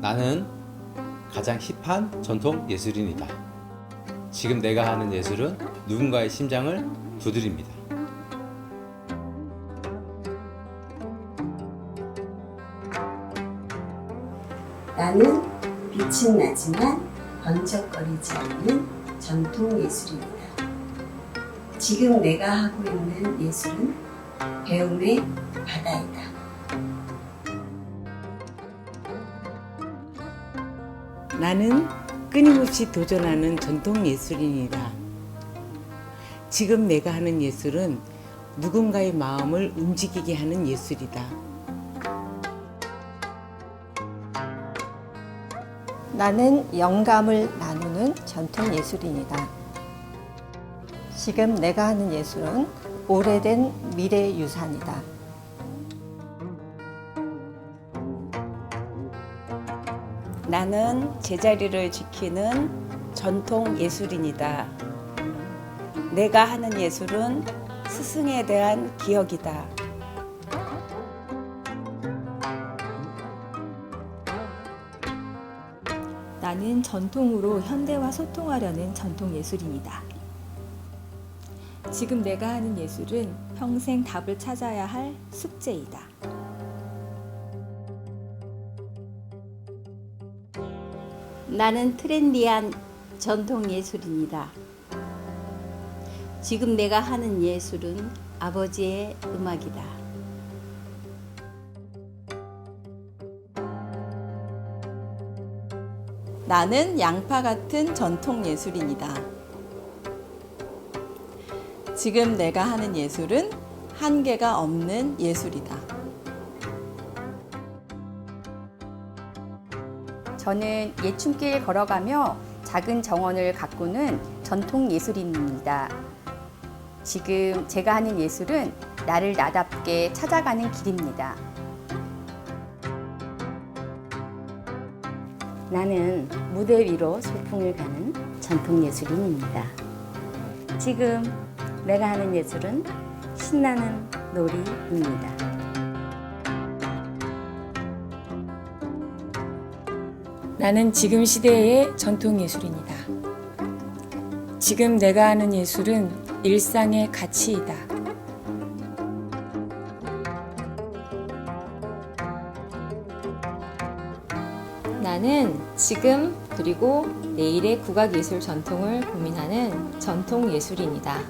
나는 가장 힙한 전통 예술인이다. 지금 내가 하는 예술은 누군가의 심장을 두드립니다. 나는 빛은 나지만 번쩍거리지 않는 전통 예술입니다. 지금 내가 하고 있는 예술은 배움의 바다이다. 나는 끊임없이 도전하는 전통 예술인이다. 지금 내가 하는 예술은 누군가의 마음을 움직이게 하는 예술이다. 나는 영감을 나누는 전통 예술인이다. 지금 내가 하는 예술은 오래된 미래 유산이다. 나는 제자리를 지키는 전통 예술인이다. 내가 하는 예술은 스승에 대한 기억이다. 나는 전통으로 현대와 소통하려는 전통 예술인이다. 지금 내가 하는 예술은 평생 답을 찾아야 할 숙제이다. 나는 트렌디한 전통 예술인이다. 지금 내가 하는 예술은 아버지의 음악이다. 나는 양파 같은 전통 예술인이다. 지금 내가 하는 예술은 한계가 없는 예술이다. 저는 예춤길 걸어가며 작은 정원을 가꾸는 전통 예술인입니다. 지금 제가 하는 예술은 나를 나답게 찾아가는 길입니다. 나는 무대 위로 소풍을 가는 전통 예술인입니다. 지금 내가 하는 예술은 신나는 놀이입니다. 나는 지금 시대의 전통 예술인이다. 지금 내가 하는 예술은 일상의 가치이다. 나는 지금 그리고 내일의 국악예술 전통을 고민하는 전통 예술인이다.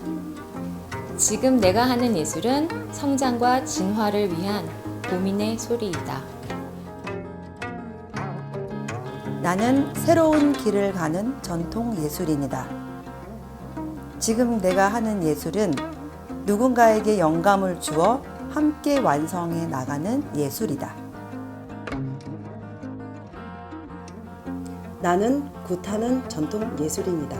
지금 내가 하는 예술은 성장과 진화를 위한 고민의 소리이다. 나는 새로운 길을 가는 전통 예술인이다. 지금 내가 하는 예술은 누군가에게 영감을 주어 함께 완성해 나가는 예술이다. 나는 굿하는 전통 예술인이다.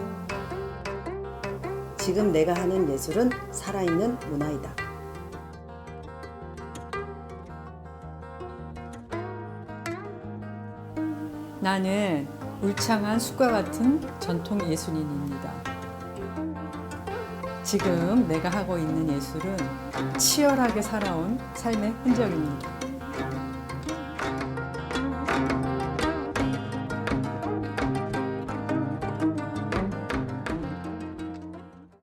지금 내가 하는 예술은 살아있는 문화이다. 나는 울창한 숲과 같은 전통 예술인입니다. 지금 내가 하고 있는 예술은 치열하게 살아온 삶의 흔적입니다.